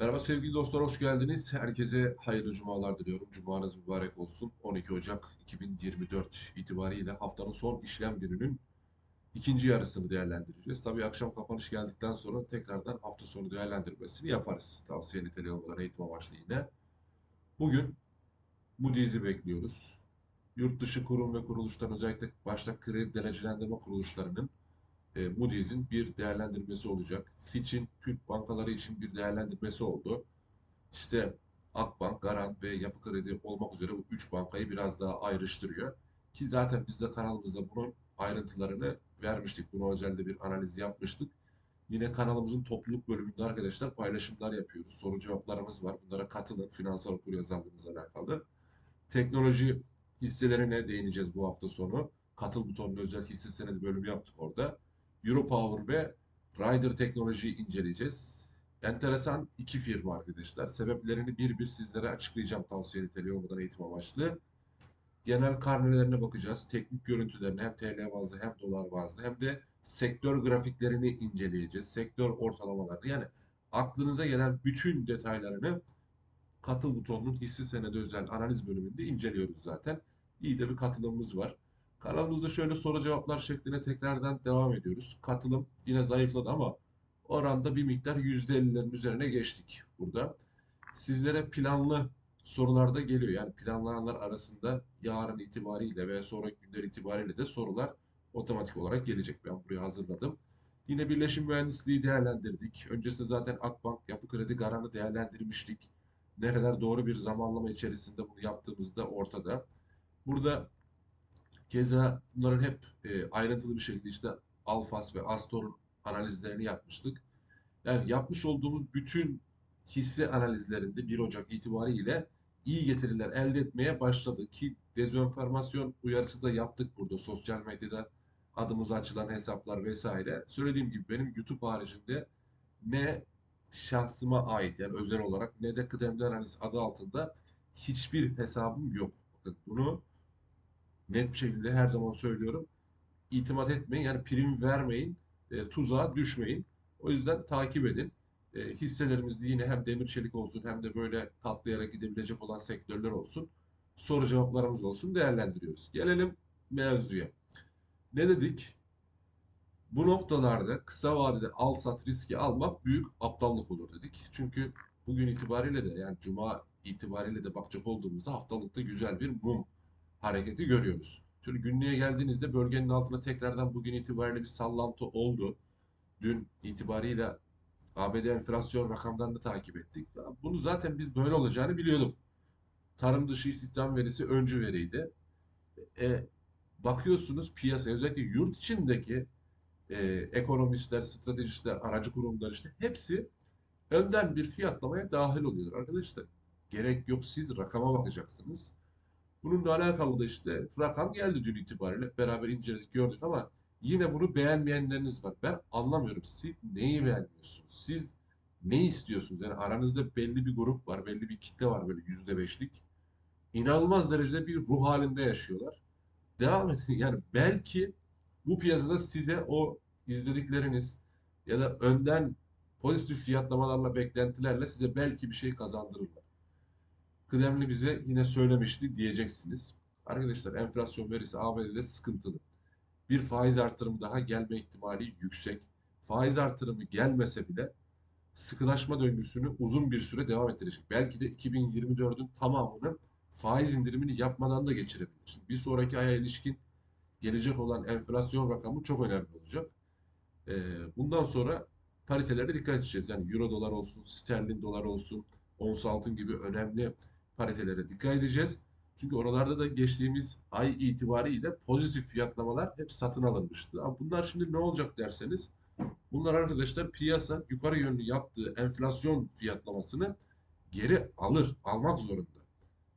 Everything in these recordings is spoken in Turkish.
Merhaba sevgili dostlar, hoş geldiniz. Herkese hayırlı cumalar diliyorum. Cumanız mübarek olsun. 12 Ocak 2024 itibariyle haftanın son işlem gününün ikinci yarısını değerlendireceğiz. Tabii akşam kapanış geldikten sonra tekrardan hafta sonu değerlendirmesini yaparız. Tavsiye niteliği olmadan eğitim amaçlı yine. Bugün Moody's'i bekliyoruz. Yurt dışı kurum ve kuruluşların özellikle başta kredi derecelendirme kuruluşlarının e, Moody's'in bir değerlendirmesi olacak. Fitch'in Türk bankaları için bir değerlendirmesi oldu. İşte Akbank, Garant ve Yapı Kredi olmak üzere bu üç bankayı biraz daha ayrıştırıyor. Ki zaten biz de kanalımızda bunun ayrıntılarını vermiştik. Buna özelde bir analiz yapmıştık. Yine kanalımızın topluluk bölümünde arkadaşlar paylaşımlar yapıyoruz. Soru cevaplarımız var. Bunlara katılın. Finansal okuryazarlığımızla alakalı. Teknoloji hisselerine değineceğiz bu hafta sonu. Katıl butonuna özel hisse senedi bölümü yaptık orada. Europower ve Ryder Teknoloji'yi inceleyeceğiz. Enteresan iki firma arkadaşlar. Sebeplerini bir bir sizlere açıklayacağım tavsiye niteliği olmadan eğitim amaçlı. Genel karnelerine bakacağız. Teknik görüntülerine hem TL bazlı hem dolar bazlı hem de sektör grafiklerini inceleyeceğiz. Sektör ortalamalarını yani aklınıza gelen bütün detaylarını katıl butonunun hissi senedi özel analiz bölümünde inceliyoruz zaten. İyi de bir katılımımız var. Kanalımızda şöyle soru cevaplar şeklinde tekrardan devam ediyoruz. Katılım yine zayıfladı ama oranda bir miktar %50'lerin üzerine geçtik burada. Sizlere planlı sorular da geliyor. Yani planlananlar arasında yarın itibariyle ve sonraki günler itibariyle de sorular otomatik olarak gelecek. Ben buraya hazırladım. Yine birleşim mühendisliği değerlendirdik. Öncesinde zaten Akbank, Yapı Kredi, Garan'ı değerlendirmiştik. Ne kadar doğru bir zamanlama içerisinde bunu yaptığımızda ortada. Burada Keza bunların hep e, ayrıntılı bir şekilde işte Alfas ve Astor'un analizlerini yapmıştık. Yani yapmış olduğumuz bütün hisse analizlerinde 1 Ocak itibariyle iyi getiriler elde etmeye başladı ki dezenformasyon uyarısı da yaptık burada sosyal medyada adımıza açılan hesaplar vesaire. Söylediğim gibi benim YouTube haricinde ne şahsıma ait yani özel olarak ne de kıdemli analiz adı altında hiçbir hesabım yok. Bakın bunu net bir şekilde her zaman söylüyorum. İtimat etmeyin yani prim vermeyin, e, tuzağa düşmeyin. O yüzden takip edin. E, hisselerimizde yine hem demir çelik olsun hem de böyle katlayarak gidebilecek olan sektörler olsun. Soru cevaplarımız olsun değerlendiriyoruz. Gelelim mevzuya. Ne dedik? Bu noktalarda kısa vadede al sat riski almak büyük aptallık olur dedik. Çünkü bugün itibariyle de yani cuma itibariyle de bakacak olduğumuzda haftalıkta güzel bir mum hareketi görüyoruz. Şöyle günlüğe geldiğinizde bölgenin altına tekrardan bugün itibariyle bir sallantı oldu. Dün itibariyle ABD enflasyon rakamlarını takip ettik. Bunu zaten biz böyle olacağını biliyorduk. Tarım dışı istihdam verisi öncü veriydi. E, bakıyorsunuz piyasaya özellikle yurt içindeki e, ekonomistler, stratejistler, aracı kurumlar işte hepsi önden bir fiyatlamaya dahil oluyorlar arkadaşlar. Gerek yok siz rakama bakacaksınız. Bununla alakalı da işte rakam geldi dün itibariyle. Beraber inceledik gördük ama yine bunu beğenmeyenleriniz var. Ben anlamıyorum. Siz neyi beğenmiyorsunuz? Siz ne istiyorsunuz? Yani aranızda belli bir grup var, belli bir kitle var böyle yüzde beşlik. İnanılmaz derecede bir ruh halinde yaşıyorlar. Devam edin. Yani belki bu piyasada size o izledikleriniz ya da önden pozitif fiyatlamalarla, beklentilerle size belki bir şey kazandırırlar. Kıdemli bize yine söylemişti diyeceksiniz. Arkadaşlar enflasyon verisi ABD'de sıkıntılı. Bir faiz artırımı daha gelme ihtimali yüksek. Faiz artırımı gelmese bile sıkılaşma döngüsünü uzun bir süre devam ettirecek. Belki de 2024'ün tamamını faiz indirimini yapmadan da geçirebilir. Şimdi bir sonraki aya ilişkin gelecek olan enflasyon rakamı çok önemli olacak. Ee, bundan sonra paritelere dikkat edeceğiz. Yani euro dolar olsun, sterlin dolar olsun, ons altın gibi önemli paritelere dikkat edeceğiz. Çünkü oralarda da geçtiğimiz ay itibariyle pozitif fiyatlamalar hep satın alınmıştı. Ama bunlar şimdi ne olacak derseniz bunlar arkadaşlar piyasa yukarı yönlü yaptığı enflasyon fiyatlamasını geri alır, almak zorunda.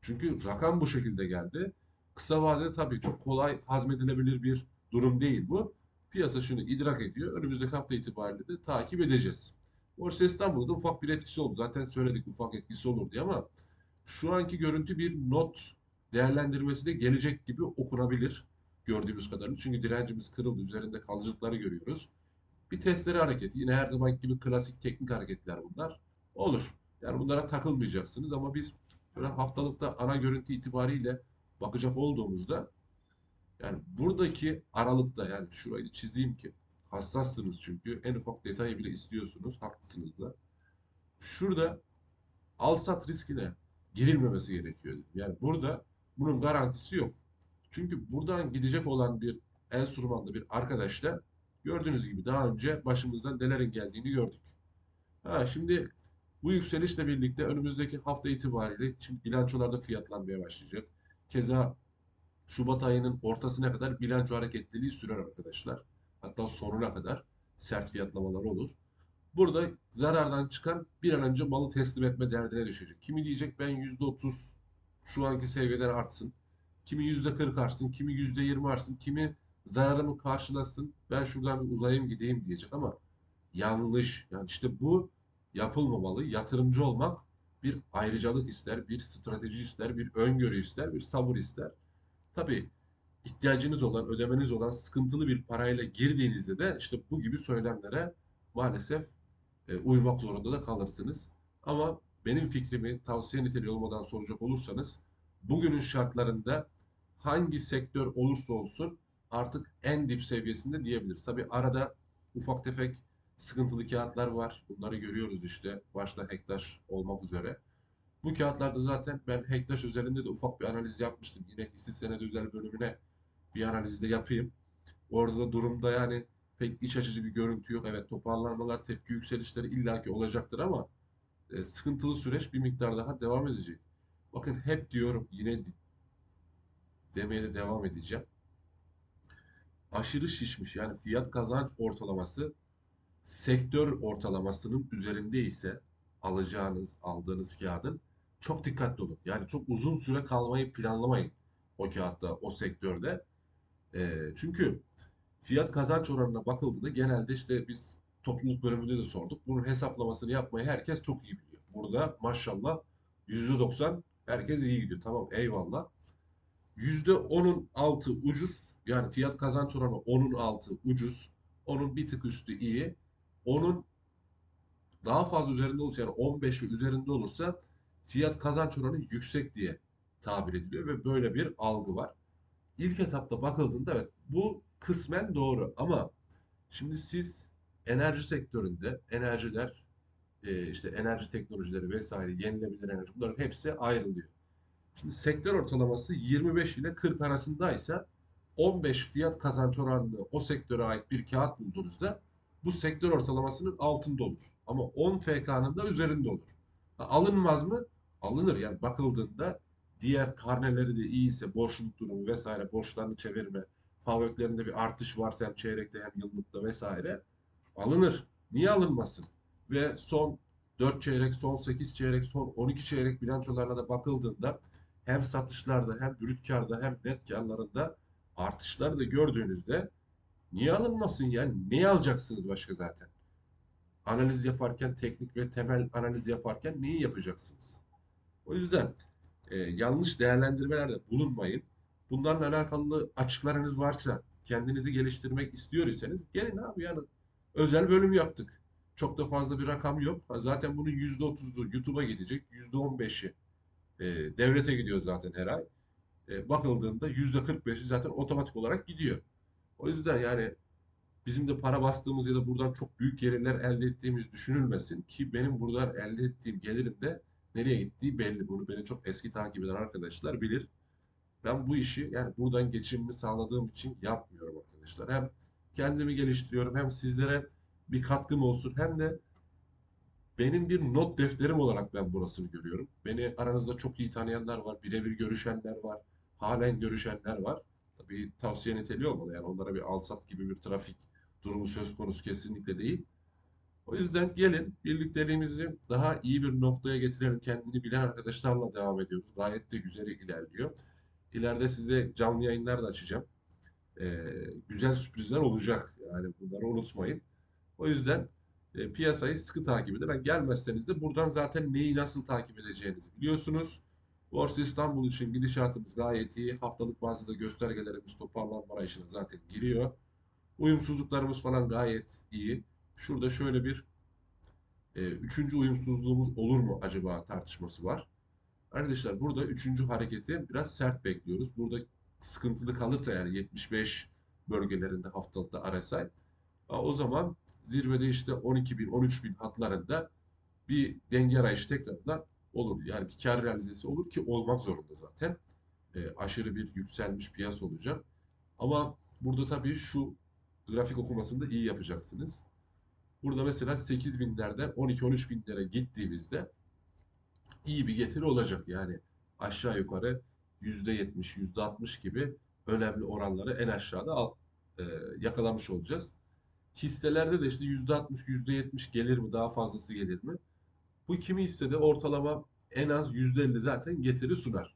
Çünkü rakam bu şekilde geldi. Kısa vadede tabii çok kolay hazmedilebilir bir durum değil bu. Piyasa şunu idrak ediyor. Önümüzdeki hafta itibariyle de takip edeceğiz. Borsa İstanbul'da ufak bir etkisi oldu. Zaten söyledik ufak etkisi olur diye ama şu anki görüntü bir not değerlendirmesi de gelecek gibi okunabilir gördüğümüz kadarıyla. Çünkü direncimiz kırıldı. Üzerinde kalıcılıkları görüyoruz. Bir testleri hareketi. Yine her zaman gibi klasik teknik hareketler bunlar. Olur. Yani bunlara takılmayacaksınız ama biz böyle haftalıkta ana görüntü itibariyle bakacak olduğumuzda yani buradaki aralıkta yani şurayı çizeyim ki hassassınız çünkü en ufak detayı bile istiyorsunuz. Haklısınız da. Şurada al sat riskine girilmemesi gerekiyor. Yani burada bunun garantisi yok. Çünkü buradan gidecek olan bir enstrümanda bir arkadaşla gördüğünüz gibi daha önce başımızdan nelerin geldiğini gördük. Ha, şimdi bu yükselişle birlikte önümüzdeki hafta itibariyle şimdi bilançolarda fiyatlanmaya başlayacak. Keza Şubat ayının ortasına kadar bilanço hareketliliği sürer arkadaşlar. Hatta sonuna kadar sert fiyatlamalar olur. Burada zarardan çıkan bir an önce malı teslim etme derdine düşecek. Kimi diyecek ben %30 şu anki seviyeden artsın. Kimi %40 artsın, kimi %20 artsın, kimi zararımı karşılasın. Ben şuradan bir uzayayım gideyim diyecek ama yanlış. Yani işte bu yapılmamalı. Yatırımcı olmak bir ayrıcalık ister, bir strateji ister, bir öngörü ister, bir sabır ister. Tabii ihtiyacınız olan, ödemeniz olan sıkıntılı bir parayla girdiğinizde de işte bu gibi söylemlere maalesef e, uymak zorunda da kalırsınız. Ama benim fikrimi tavsiye niteliği olmadan soracak olursanız bugünün şartlarında hangi sektör olursa olsun artık en dip seviyesinde diyebiliriz. Tabii arada ufak tefek sıkıntılı kağıtlar var. Bunları görüyoruz işte. Başta Hektaş olmak üzere. Bu kağıtlarda zaten ben Hektaş üzerinde de ufak bir analiz yapmıştım. Yine hisse senedi özel bölümüne bir analiz de yapayım. Orada durumda yani pek iç açıcı bir görüntü yok. Evet toparlanmalar, tepki yükselişleri illaki olacaktır ama e, sıkıntılı süreç bir miktar daha devam edecek. Bakın hep diyorum yine demeye de devam edeceğim. Aşırı şişmiş yani fiyat kazanç ortalaması sektör ortalamasının üzerinde ise alacağınız, aldığınız kağıdın çok dikkatli olun. Yani çok uzun süre kalmayı planlamayın o kağıtta, o sektörde. Ee, çünkü fiyat kazanç oranına bakıldığında genelde işte biz topluluk bölümünde de sorduk. Bunun hesaplamasını yapmayı herkes çok iyi biliyor. Burada maşallah %90 herkes iyi gidiyor. Tamam eyvallah. %10'un altı ucuz. Yani fiyat kazanç oranı 10'un altı ucuz. Onun bir tık üstü iyi. Onun daha fazla üzerinde olursa yani 15 ve üzerinde olursa fiyat kazanç oranı yüksek diye tabir ediliyor ve böyle bir algı var. İlk etapta bakıldığında evet bu kısmen doğru ama şimdi siz enerji sektöründe enerjiler e, işte enerji teknolojileri vesaire yenilenebilir enerji bunların hepsi ayrılıyor. Şimdi sektör ortalaması 25 ile 40 arasındaysa 15 fiyat kazanç oranlı o sektöre ait bir kağıt bulduğunuzda bu sektör ortalamasının altında olur. Ama 10 FK'nın da üzerinde olur. Alınmaz mı? Alınır. Yani bakıldığında diğer karneleri de iyiyse borçluluk durumu vesaire borçlarını çevirme, FAVÖK'lerinde bir artış varsa hem çeyrekte hem yıllıkta vesaire alınır. Niye alınmasın? Ve son 4 çeyrek, son 8 çeyrek, son 12 çeyrek bilançolarına da bakıldığında hem satışlarda hem brüt karda hem net karlarında artışları da gördüğünüzde niye alınmasın yani? Neyi alacaksınız başka zaten? Analiz yaparken, teknik ve temel analiz yaparken neyi yapacaksınız? O yüzden e, yanlış değerlendirmelerde bulunmayın. Bunlarla alakalı açıklarınız varsa, kendinizi geliştirmek istiyor iseniz gelin abi yani özel bölüm yaptık. Çok da fazla bir rakam yok. Zaten bunun %30'u YouTube'a gidecek, %15'i e, devlete gidiyor zaten her ay. E, bakıldığında %45'i zaten otomatik olarak gidiyor. O yüzden yani bizim de para bastığımız ya da buradan çok büyük gelirler elde ettiğimiz düşünülmesin ki benim buradan elde ettiğim gelirin de nereye gittiği belli. Bunu beni çok eski takip eden arkadaşlar bilir. Ben bu işi yani buradan geçimimi sağladığım için yapmıyorum arkadaşlar. Hem kendimi geliştiriyorum hem sizlere bir katkım olsun hem de benim bir not defterim olarak ben burasını görüyorum. Beni aranızda çok iyi tanıyanlar var, birebir görüşenler var, halen görüşenler var. Tabii tavsiye niteliği olmalı yani onlara bir alsat gibi bir trafik durumu söz konusu kesinlikle değil. O yüzden gelin birlikteliğimizi daha iyi bir noktaya getirelim. Kendini bilen arkadaşlarla devam ediyoruz. Gayet de güzel ilerliyor. İleride size canlı yayınlar da açacağım. Ee, güzel sürprizler olacak. Yani bunları unutmayın. O yüzden e, piyasayı sıkı takip edin. Ben gelmezseniz de buradan zaten neyi nasıl takip edeceğinizi biliyorsunuz. Borsa İstanbul için gidişatımız gayet iyi. Haftalık bazda göstergelerimiz toparlanma arayışına zaten giriyor. Uyumsuzluklarımız falan gayet iyi. Şurada şöyle bir E, üçüncü uyumsuzluğumuz olur mu acaba tartışması var. Arkadaşlar burada üçüncü hareketi biraz sert bekliyoruz. Burada sıkıntılı kalırsa yani 75 bölgelerinde haftalıkta RSI o zaman zirvede işte 12.000 13.000 hatlarında bir denge arayışı tekrardan olur. Yani bir kar realizesi olur ki olmak zorunda zaten. E, aşırı bir yükselmiş piyasa olacak. Ama burada tabii şu grafik okumasını da iyi yapacaksınız. Burada mesela 8 binlerden 12-13 binlere gittiğimizde iyi bir getiri olacak. Yani aşağı yukarı %70, %60 gibi önemli oranları en aşağıda al, e, yakalamış olacağız. Hisselerde de işte %60, %70 gelir mi, daha fazlası gelir mi? Bu kimi hissede ortalama en az %50 zaten getiri sunar.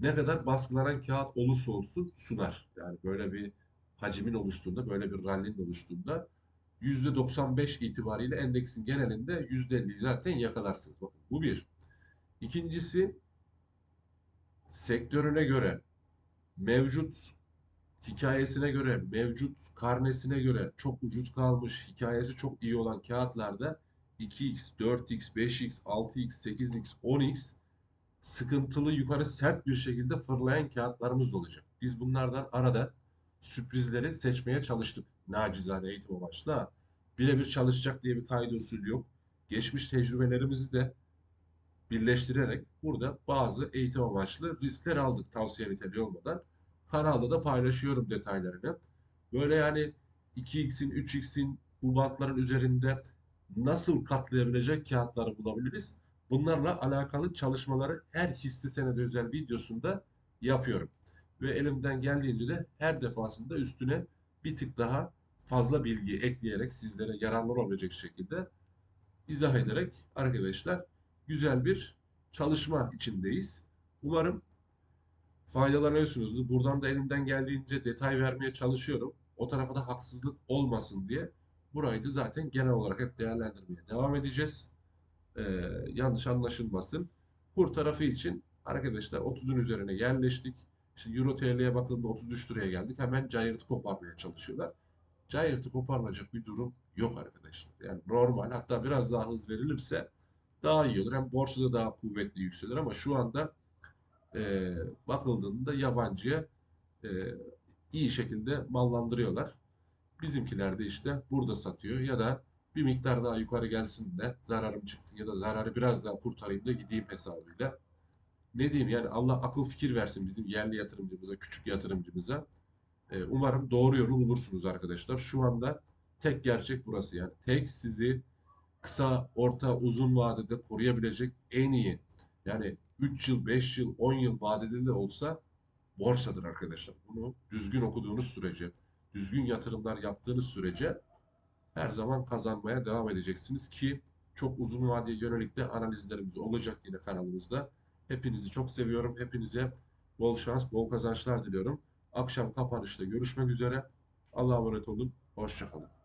Ne kadar baskılanan kağıt olursa olsun sunar. Yani böyle bir hacimin oluştuğunda, böyle bir rallinin oluştuğunda %95 itibariyle endeksin genelinde %50'yi zaten yakalarsınız. Bakın bu bir. İkincisi sektörüne göre, mevcut hikayesine göre, mevcut karnesine göre çok ucuz kalmış, hikayesi çok iyi olan kağıtlarda 2x, 4x, 5x, 6x, 8x, 10x sıkıntılı yukarı sert bir şekilde fırlayan kağıtlarımız da olacak. Biz bunlardan arada sürprizleri seçmeye çalıştık. Nacizane eğitim amaçlı. Birebir çalışacak diye bir kaydı usulü yok. Geçmiş tecrübelerimizi de birleştirerek burada bazı eğitim amaçlı riskler aldık tavsiye niteliği olmadan. Kanalda da paylaşıyorum detaylarını. Böyle yani 2x'in, 3x'in bu bantların üzerinde nasıl katlayabilecek kağıtları bulabiliriz? Bunlarla alakalı çalışmaları her hisse senedi özel videosunda yapıyorum. Ve elimden geldiğince de her defasında üstüne bir tık daha fazla bilgi ekleyerek sizlere yararlı olabilecek şekilde izah ederek arkadaşlar güzel bir çalışma içindeyiz. Umarım faydalanıyorsunuzdur. Buradan da elimden geldiğince detay vermeye çalışıyorum. O tarafa da haksızlık olmasın diye burayı da zaten genel olarak hep değerlendirmeye devam edeceğiz. Ee, yanlış anlaşılmasın. Kur tarafı için arkadaşlar 30'un üzerine yerleştik. İşte Euro TL'ye bakıldığında 33 liraya geldik. Hemen cayırtı koparmaya çalışıyorlar. Cayırtı koparılacak bir durum yok arkadaşlar. Yani normal hatta biraz daha hız verilirse daha iyi olur. Hem borsada daha kuvvetli yükselir ama şu anda e, bakıldığında yabancıya e, iyi şekilde mallandırıyorlar. Bizimkiler de işte burada satıyor ya da bir miktar daha yukarı gelsin de zararım çıksın ya da zararı biraz daha kurtarayım da gideyim hesabıyla. Ne diyeyim yani Allah akıl fikir versin bizim yerli yatırımcımıza, küçük yatırımcımıza. E, umarım doğru yolu bulursunuz arkadaşlar. Şu anda tek gerçek burası yani. Tek sizi kısa, orta, uzun vadede koruyabilecek en iyi yani 3 yıl, 5 yıl, 10 yıl vadede de olsa borsadır arkadaşlar. Bunu düzgün okuduğunuz sürece, düzgün yatırımlar yaptığınız sürece her zaman kazanmaya devam edeceksiniz ki çok uzun vadeye yönelik de analizlerimiz olacak yine kanalımızda. Hepinizi çok seviyorum. Hepinize bol şans, bol kazançlar diliyorum. Akşam kapanışta görüşmek üzere. Allah'a emanet olun. Hoşçakalın.